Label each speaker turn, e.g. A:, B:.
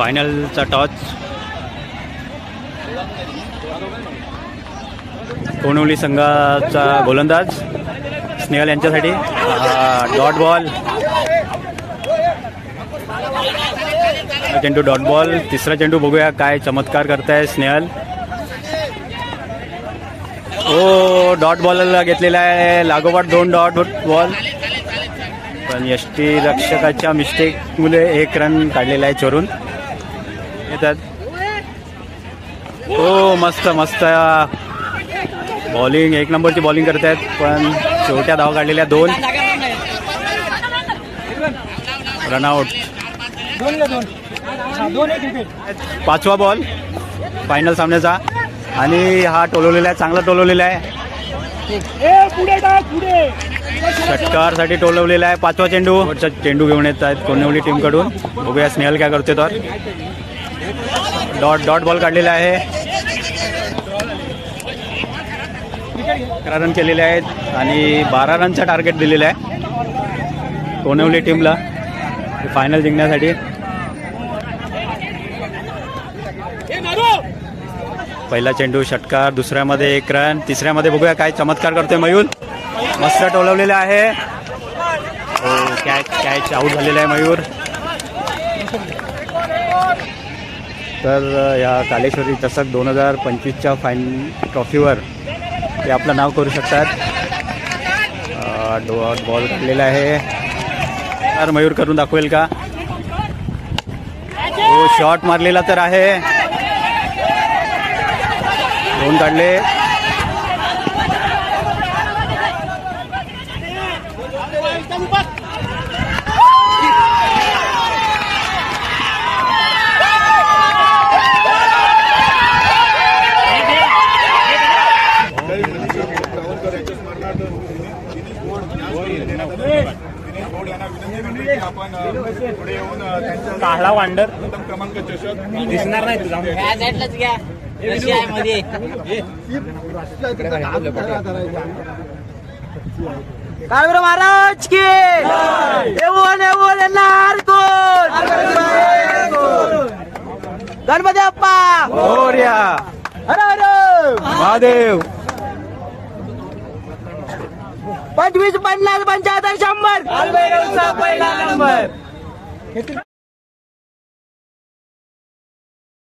A: फायनलचा टॉच. कोणवली संघाचा गोलंदाज स्नेहल यांच्यासाठी. Dot ball. चेंडू डॉट बॉल. तिसरा चेंडू बघूया काय चमत्कार करताय स्नेहल. ओ डॉट बॉलला घेतलेला आहे. लागोपाठ दोन डॉट बॉल. पण यष्टी रक्षकाच्या मिस्टेकमुळे एक रन काढलेला आहे चोरून. येतात. हो मस्त मस्त. बॉलिंग एक नंबरची बॉलिंग करत आहेत पण छोट्या धाव काढलेल्या दोन. रनआउट. पाचवा बॉल फायनल सामन्याचा. आणि हा टोलवलेला आहे चांगला टोलवलेला आहे. षटकारसाठी टोलवलेला आहे पाचवा चेंडू. चेंडू घेऊन येत आहेत कोणवली टीमकडून बघूया स्नेहल काय करते तर. डॉट डॉट बॉल काढलेला आहे. अकरा रन केलेले आहेत आणि बारा रनचा टार्गेट दिलेला आहे. कोणवली टीमला फायनल जिंकण्यासाठी. पहिला चेंडू षटकार दुसऱ्यामध्ये एक रन तिसऱ्यामध्ये बघूया काय चमत्कार करतोय मयूर. मस्त टोलवलेला आहे. हो कॅच कॅच आऊट झालेला आहे मयूर. तर या कालेश्वरी चषक दोन हजार पंचवीसच्या फाईन ट्रॉफीवर ते आपलं नाव करू शकतात. अ, डॉट बॉल काढलेला आहे. तर मयूर करून दाखवेल का? हो शॉट मारलेला तर आहे. दोन काढले.
B: आपण पुढे येऊन त्यांच्या
C: काळा वांडर.
B: प्रथम क्रमांक चषक.
C: दिसणार नाही तुझा.
D: ह्या साईडलाच घ्या. कशी आहे मध्ये? काळभैरव महाराज की? येऊन येऊन येणार कोण गणपती बाप्पा.
A: मोर्या
D: हर हर.
A: महादेव.
D: पंचवीस पन्नास पंच्याहत्तर शंभर. पहिला नंबर.